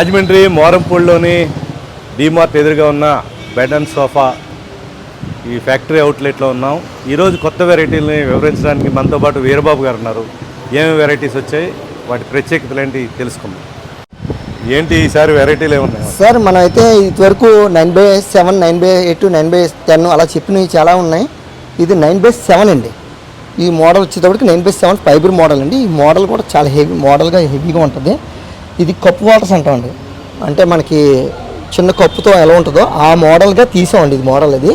రాజమండ్రి మోరంపూడిలోని డీమార్ట్ ఎదురుగా ఉన్న bed and sofa ఈ ఫ్యాక్టరీ అవుట్లెట్లో ఉన్నాం. ఈరోజు కొత్త వెరైటీలని వివరించడానికి మనతో పాటు వీరబాబు గారు ఉన్నారు. ఏమేమి వెరైటీస్ వచ్చాయి? వాటి ప్రత్యేకతలు ఏంటి? తెలుసుకుందాం. ఏంటి ఈసారి వెరైటీలు ఏమున్నాయి? సార్ మనం అయితే ఇదివరకు nine by seven nine by eight nine by ten అలా చెప్పినవి చాలా ఉన్నాయి. ఇది నైన్ బై సెవెన్ అండి. ఈ మోడల్ వచ్చేటప్పటికి nine by seven fibre model అండి. ఈ మోడల్ కూడా చాలా హెవీ మోడల్గా హెవీగా ఉంటుంది. ఇది కప్పు వాటర్స్ అంటామండి అంటే మనకి చిన్న కప్పుతో ఎలా ఉంటుందో ఆ మోడల్గా తీసామండి ఇది మోడల్ ఇది.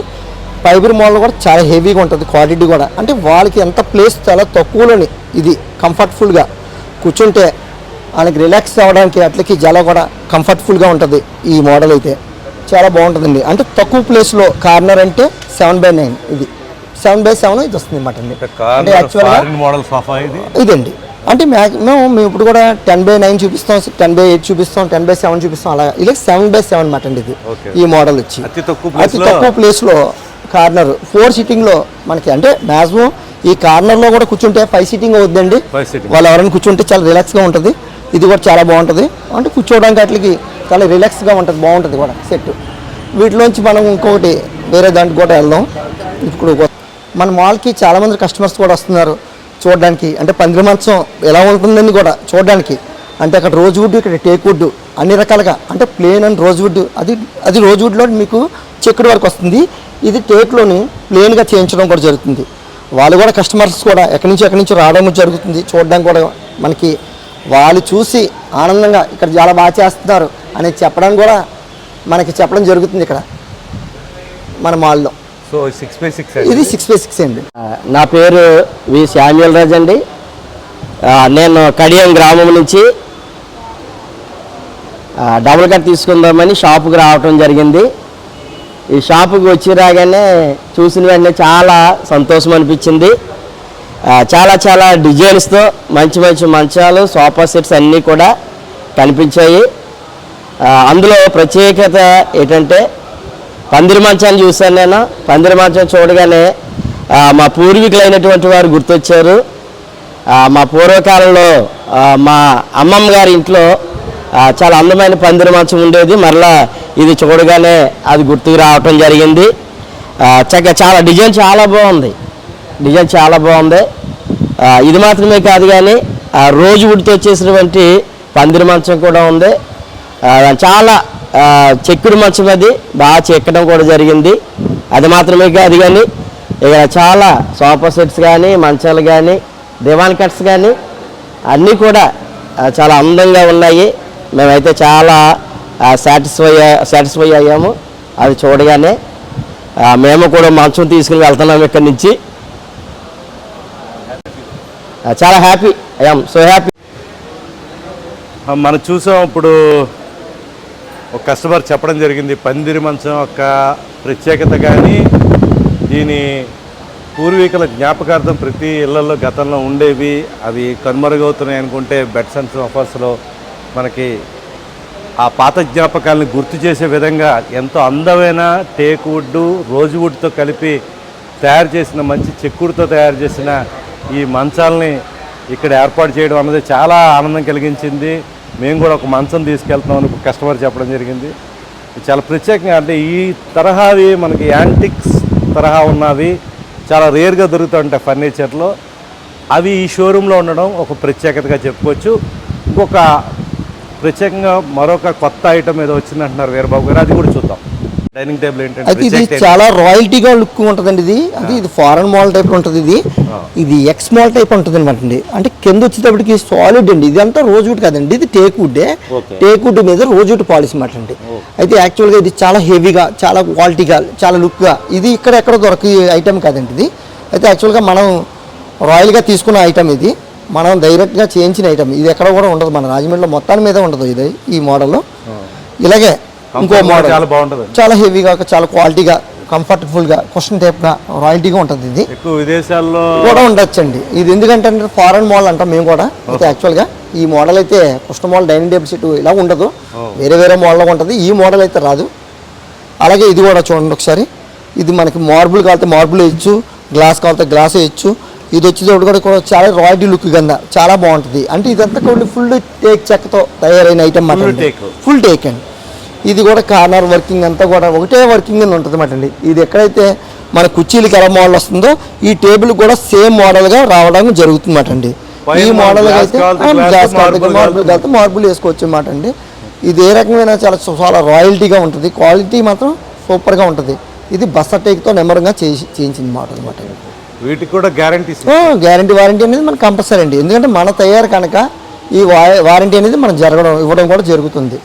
ఫైబర్ మోడల్ కూడా చాలా హెవీగా ఉంటుంది క్వాలిటీ కూడా. అంటే వాళ్ళకి ఎంత ప్లేస్ చాలా తక్కువలోని ఇది కంఫర్ట్ఫుల్గా కూర్చుంటే వాళ్ళకి రిలాక్స్ అవ్వడానికి అట్లకి చాలా కూడా కంఫర్ట్ఫుల్గా ఉంటుంది ఈ మోడల్ అయితే. చాలా బాగుంటుందండి. అంటే తక్కువ ప్లేస్లో కార్నర్ అంటే సెవెన్ బై నైన్ ఇది. సెవెన్ బై సెవెన్ ఇది వస్తుంది అనమాట అండి. అంటే యాక్చువల్గా ఫారిన్ మోడల్ సోఫా ఇది? ఇదండి. అంటే మ్యాక్సిమం మేము ఇప్పుడు కూడా టెన్ బై నైన్ చూపిస్తాం టెన్ బై ఎయిట్ చూపిస్తాం టెన్ బై సెవెన్ చూపిస్తాం అలా ఇలా సెవెన్ బై సెవెన్ మాట అండి ఇది. ఈ మోడల్ వచ్చి. అతి తక్కువ ప్లేస్లో కార్నర్ ఫోర్ సీటింగ్లో మనకి అంటే మ్యాక్సిమం ఈ కార్నర్లో కూడా కూర్చుంటే ఫైవ్ సీటింగ్ అవుద్దండి. వాళ్ళు ఎవరైనా కూర్చుంటే చాలా రిలాక్స్గా ఉంటుంది. ఇది కూడా చాలా బాగుంటుంది. అంటే కూర్చోవడానికి అట్లకి చాలా రిలాక్స్గా ఉంటుంది బాగుంటుంది కూడా సెట్ వీటిలోంచి మనం ఇంకొకటి వేరే దాంట్లో కూడా వెళ్దాం. ఇప్పుడు మన మాల్కి చాలామంది కస్టమర్స్ కూడా వస్తున్నారు. చూడడానికి అంటే పందిరి మంచం ఎలా ఉంటుందని కూడా చూడడానికి. అంటే అక్కడ రోజ్ వుడ్ ఇక్కడ టేక్ వుడ్ అన్ని రకాలుగా అంటే ప్లేన్ అండ్ రోజ్ వుడ్ అది అది రోజ్ వుడ్లో మీకు చెక్కుడు వరకు వస్తుంది. ఇది టేక్లోని ప్లేన్గా చేయించడం కూడా జరుగుతుంది. వాళ్ళు కూడా కస్టమర్స్ కూడా ఎక్కడి నుంచి ఎక్కడి నుంచి రావడం జరుగుతుంది. చూడడానికి కూడా మనకి వాళ్ళు చూసి ఆనందంగా ఇక్కడ చాలా బాగా చేస్తున్నారు అని చెప్పడం కూడా మనకి చెప్పడం జరుగుతుంది ఇక్కడ మన మాల్లో. సో సిక్స్ బై సిక్స్ ఇది సిక్స్ బై సిక్స్ అండి. నా పేరు వి శామ్యుల్ రాజ్ అండి. నేను కడియం గ్రామం నుంచి డబుల్ కట్ తీసుకుందామని షాపుకి రావటం జరిగింది. ఈ షాపుకి వచ్చి రాగానే చూసిన వెంటనే చాలా సంతోషం అనిపించింది. చాలా చాలా డిజైన్స్తో మంచి మంచి మంచాలు సోఫా సెట్స్ అన్నీ కూడా కనిపించాయి. అందులో ప్రత్యేకత ఏంటంటే పందిరి మంచాన్ని చూశాను నేను. పందిరి మంచం చూడగానే మా పూర్వీకులైనటువంటి వారు గుర్తొచ్చారు. మా పూర్వకాలంలో మా అమ్మమ్మ గారి ఇంట్లో చాలా అందమైన పందిరి మంచం ఉండేది. మరలా ఇది చూడగానే అది గుర్తుకు రావటం జరిగింది. చక్కగా చాలా డిజైన్ చాలా బాగుంది. డిజైన్ చాలా బాగుంది. ఇది మాత్రమే కాదు కానీ రోజు ఉడితో వచ్చేసినటువంటి పందిరి మంచం కూడా ఉంది. చాలా చెక్కుడు మంచం అది. బాగా చెక్కడం కూడా జరిగింది. అది మాత్రమే కాదు కానీ ఇక చాలా సోఫా సెట్స్ కానీ మంచాలు కానీ దివాన్ కట్స్ కానీ అన్నీ కూడా చాలా అందంగా ఉన్నాయి. మేమైతే చాలా సాటిస్ఫై సాటిస్ఫై అయ్యాము. అది చూడగానే మేము కూడా మంచం తీసుకుని వెళ్తున్నాము ఇక్కడి నుంచి. చాలా హ్యాపీ ఐఎమ్ సో హ్యాపీ మనం చూసాం ఇప్పుడు ఒక కస్టమర్ చెప్పడం జరిగింది పందిరి మంచం యొక్క ప్రత్యేకత కానీ దీని పూర్వీకుల జ్ఞాపకార్థం ప్రతి ఇళ్ళలో గతంలో ఉండేవి. అవి కనుమరుగవుతున్నాయి అనుకుంటే బెడ్స్ అండ్ సోఫాస్లో మనకి ఆ పాత జ్ఞాపకాలను గుర్తు చేసే విధంగా ఎంతో అందమైన టేక్ వుడ్ రోజు వుడ్తో కలిపి తయారు చేసిన మంచి చెక్కుడుతో తయారు చేసిన ఈ మంచాలని ఇక్కడ ఏర్పాటు చేయడం అన్నది చాలా ఆనందం కలిగించింది. మేము కూడా ఒక మంచం తీసుకెళ్తున్నామని ఒక కస్టమర్ చెప్పడం జరిగింది. చాలా ప్రత్యేకంగా అంటే ఈ తరహావి మనకి యాంటిక్స్ తరహా ఉన్నవి చాలా రేర్గా దొరుకుతుంటాయి ఫర్నిచర్లో. అవి ఈ షోరూంలో ఉండడం ఒక ప్రత్యేకతగా చెప్పుకోవచ్చు. ఇంకొక ప్రత్యేకంగా మరొక కొత్త ఐటమ్ ఏదో వచ్చిందంటున్నారు వీరబాబు గారు అది కూడా చూద్దాం. డైనింగ్ టేబుల్ ఏంటంటే అయితే ఇది? చాలా రాయల్టీగా లుక్ ఉంటుందండి ఇది. అది ఇది ఫారెన్ మోడల్ టైప్ ఉంటుంది ఇది. ఇది ఎక్స్ మోడల్ టైప్ ఉంటుంది అనమాట అండి అంటే కింద వచ్చేటప్పటికి సాలిడ్ అండి. ఇది అంతా రోజ్ వుడ్ కాదండి. ఇది టేక్ వుడ్డే Okay. టేక్ వుడ్ మీద రోజ్ వుడ్ పాలిస్ అనమాట అండి అయితే యాక్చువల్గా ఇది చాలా హెవీగా చాలా క్వాలిటీగా చాలా లుక్గా ఇది ఇక్కడ ఎక్కడ దొరకే ఐటమ్ కాదండి ఇది. అయితే యాక్చువల్గా మనం రాయల్గా తీసుకున్న ఐటమ్ ఇది. మనం డైరెక్ట్గా చేయించిన ఐటమ్ ఇది ఎక్కడ కూడా ఉండదు మన రాజమండ్రిలో మొత్తాన్ని మీద ఉండదు ఇది ఈ మోడల్ ఇలాగే ఇంకో మోడల్ చాలా బాగుంటుంది. చాలా హెవీగా చాలా క్వాలిటీగా కంఫర్టబుల్గా క్వశ్చన్ టైప్గా రాయల్టీగా ఉంటుంది ఇది. ఎక్కువ విదేశాల్లో కూడా ఉండొచ్చండి. ఇది ఎందుకంటే ఫారెన్ మోడల్ అంటాం మేము కూడా. అయితే యాక్చువల్గా ఈ మోడల్ అయితే కుష్ట మోడల్ డైనింగ్ టేబుల్ సెట్ ఇలా ఉండదు. వేరే వేరే మోడల్ ఉంటుంది. ఈ మోడల్ అయితే రాదు. అలాగే ఇది కూడా చూడండి ఒకసారి. ఇది మనకి మార్బుల్ కావాలంటే మార్బుల్ వేయచ్చు గ్లాస్ కావాలంటే గ్లాస్ వేయచ్చు. ఇది వచ్చేటప్పుడు కూడా కూడా చాలా రాయల్టీ లుక్ కింద చాలా బాగుంటుంది. అంటే ఇదంతా కూడా ఫుల్ టేక్ చెక్కతో తయారైన ఐటమ్. ఫుల్ టేక్ అండి. ఇది కూడా కార్నర్ వర్కింగ్ అంతా కూడా ఒకటే వర్కింగ్ కింద ఉంటుంది అండి. ఇది ఎక్కడైతే మన కుర్చీలకి ఎలా మోడల్ వస్తుందో ఈ టేబుల్ కూడా సేమ్ మోడల్గా రావడం జరుగుతుందన్నమాట అండి. ఈ మోడల్ అయితే గ్లాస్ మార్బుల్ మార్బుల్ వేసుకోవచ్చు అన్నమాట అండి. ఇది ఏ రకమైన చాలా చాలా రాయల్టీగా ఉంటుంది. క్వాలిటీ మాత్రం సూపర్గా ఉంటుంది. ఇది బస్స టేక్తో నెంబర్గా చేసి చేయించింది మోడల్ అనమాట వీటికి కూడా గ్యారంటీస్ గ్యారంటీ వారంటీ అనేది మనకు కంపల్సరీ అండి. ఎందుకంటే మన తయారు కనుక ఈ వారంటీ అనేది మనం జరగడం ఇవ్వడం కూడా జరుగుతుంది.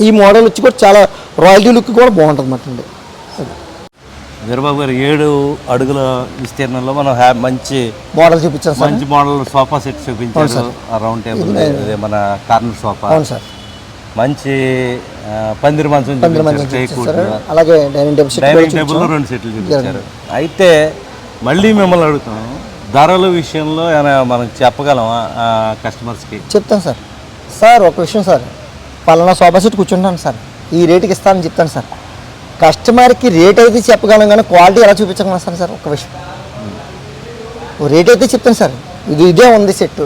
ఈ మోడల్ వచ్చి కూడా చాలా రాయల్టీ లుక్ కూడా బాగుంటుంది అన్నమాట అండి. వీరబాబు గారు ఏడు అడుగుల విస్తీర్ణంలో మనం హ్యా మంచి మోడల్ చూపించాను సార్. మంచి మోడల్ సోఫా సెట్ చూపించారు. రౌండ్ టేబుల్ మన కార్నర్ సోఫా అవును సార్. మంచి పందిరి మంచం. అలాగే డైనింగ్ టేబుల్ డైనింగ్ టేబుల్ రెండు సెట్లు చూపించారు. అయితే మళ్ళీ మిమ్మల్ని అడుగుతాం ధరల విషయంలో మనం చెప్పగలమా ఆ, కస్టమర్స్కి చెప్తాను సార్. సార్ ఒక విషయం సార్. పలానా సోఫా సెట్ కూర్చుంటాను సార్. ఈ రేటుకి ఇస్తానని చెప్తాను సార్. కస్టమర్కి రేట్ అయితే చెప్పగలం కానీ క్వాలిటీ ఎలా చూపించగలను సార్ సార్? ఒక విషయం. రేట్ అయితే చెప్తాను సార్. ఇది ఇదే ఉంది సెట్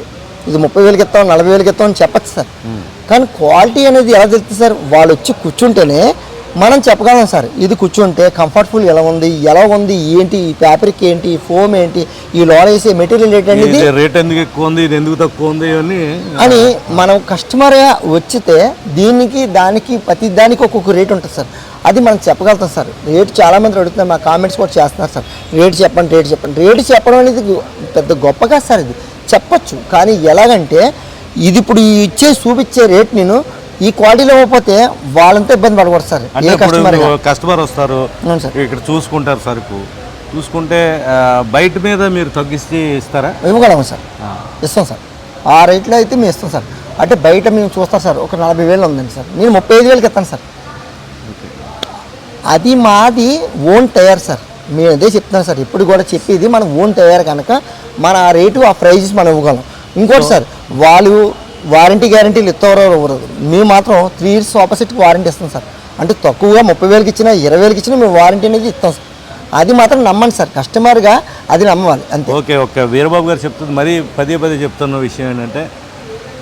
ఇది ముప్పై వేలకి ఇస్తాం నలభై వేలకి ఇస్తాం అని చెప్పచ్చు సార్. కానీ క్వాలిటీ అనేది ఎలా తెలుస్తుంది సార్? వాళ్ళు వచ్చి కూర్చుంటేనే మనం చెప్పగలం సార్ ఇది కూర్చుంటే కంఫర్టబుల్ ఎలా ఉంది ఎలా ఉంది ఏంటి ఈ ఫ్యాబ్రిక్ ఏంటి ఫోమ్ ఏంటి ఈ లోన వేసే మెటీరియల్ ఏంటి ఇది రేట్ ఎందుకు ఎక్కువ ఉంది ఇది ఎందుకు తక్కువ ఉంది ఇవన్నీ అని మనం కస్టమర్గా వచ్చితే దీనికి దానికి ప్రతి దానికి ఒక్కొక్క రేట్ ఉంటుంది సార్. అది మనం చెప్పగలుగుతాం సార్. రేట్ చాలామంది అడుగుతున్నారు మా కామెంట్స్ కూడా చేస్తున్నారు సార్. రేట్ చెప్పండి రేట్ చెప్పండి. రేట్ చెప్పడం అనేది పెద్ద గొప్పగా సార్ ఇది. చెప్పొచ్చు కానీ ఎలాగంటే ఇది ఇప్పుడు ఇచ్చే చూపించే రేట్ నేను ఈ క్వాలిటీలో ఇవ్వకపోతే వాళ్ళంతా ఇబ్బంది పడకూడదు సార్. కస్టమర్ కస్టమర్ వస్తారు ఇక్కడ చూసుకుంటారు సరుకు. చూసుకుంటే బయట మీద మీరు తగ్గిస్తే ఇస్తారా? ఇవ్వగలము సార్. ఇస్తాం సార్. ఆ రేట్లో అయితే మేము ఇస్తాం సార్. అంటే బయట మేము చూస్తాం సార్ ఒక నలభై వేలు ఉందండి సార్. నేను ముప్పై ఐదు వేలకి ఇస్తాను సార్. అది మాది ఓన్ టైర్ సార్. మేము అదే చెప్తున్నాను సార్. ఇప్పుడు కూడా చెప్పేది మన ఓన్ టైర్ కనుక మన ఆ రేటు ఆ ప్రైజెస్ మనం ఇవ్వగలం. ఇంకోటి సార్ వాళ్ళు వారంటీ గ్యారంటీలు ఇస్తారో ఇవ్వరు మేము మాత్రం త్రీ ఇయర్స్ ఆపోజిట్కి వారంటీ ఇస్తాం సార్. అంటే తక్కువగా ముప్పై వేలకి ఇచ్చినా ఇరవై వేలకి ఇచ్చినా మేము వారంటీ అనేది ఇస్తాం సార్. అది మాత్రం నమ్మండి సార్. కస్టమర్గా అది నమ్మవాలి అంతే. Okay okay. వీరబాబు గారు చెప్తుంది మరీ పదే పదే చెప్తున్న విషయం ఏంటంటే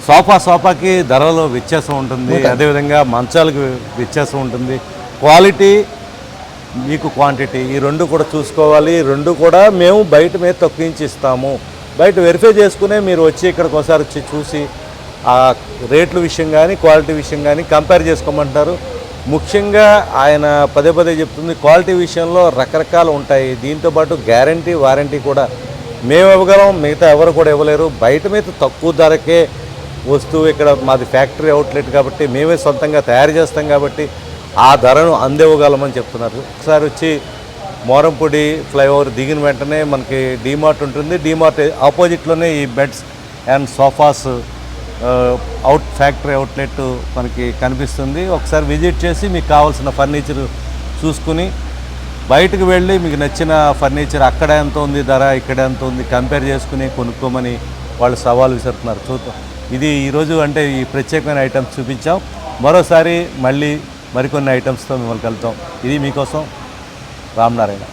సోఫా సోఫాకి ధరలో వ్యత్యాసం ఉంటుంది అదేవిధంగా మంచాలకు వ్యత్యాసం ఉంటుంది. క్వాలిటీ మీకు క్వాంటిటీ. ఈ రెండు కూడా చూసుకోవాలి. రెండు కూడా మేము బయట మీద తక్కువించి ఇస్తాము. బయట వెరిఫై చేసుకునే మీరు వచ్చి ఇక్కడికి ఒకసారి వచ్చి చూసి ఆ రేట్ల విషయం కానీ క్వాలిటీ విషయం కానీ కంపేర్ చేసుకోమంటారు ముఖ్యంగా ఆయన పదే పదే చెప్తుంది క్వాలిటీ విషయంలో రకరకాలు ఉంటాయి. దీంతోపాటు గ్యారంటీ వారంటీ కూడా. మేము ఇవ్వగలం మిగతా ఎవరు కూడా ఇవ్వలేరు. బయట మీద తక్కువ ధరకే వస్తువు ఇక్కడ మాది ఫ్యాక్టరీ అవుట్లెట్ కాబట్టి మేమే సొంతంగా తయారు చేస్తాం కాబట్టి ఆ ధరను అందివ్వగలమని చెప్తున్నారు. ఒకసారి వచ్చి మోరంపొడి ఫ్లైఓవర్ దిగిన వెంటనే మనకి డీమార్ట్ ఉంటుంది. డీమార్ట్ ఆపోజిట్లోనే ఈ beds and sofas out factory outlet మనకి కనిపిస్తుంది. ఒకసారి విజిట్ చేసి మీకు కావాల్సిన ఫర్నిచర్ చూసుకుని బయటకు వెళ్ళి మీకు నచ్చిన ఫర్నిచర్ అక్కడ ఎంత ఉంది ధర ఇక్కడ ఎంత ఉంది కంపేర్ చేసుకుని కొనుక్కోమని వాళ్ళు సవాల్ విసురుతున్నారు. చూద్దాం. ఇది ఈరోజు అంటే ఈ ప్రత్యేకమైన ఐటమ్స్ చూపించాం. మరోసారి మళ్ళీ మరికొన్ని ఐటమ్స్తో మిమ్మల్ని కలుద్దాం. ఇది మీకోసం రామ్ నారాయణ.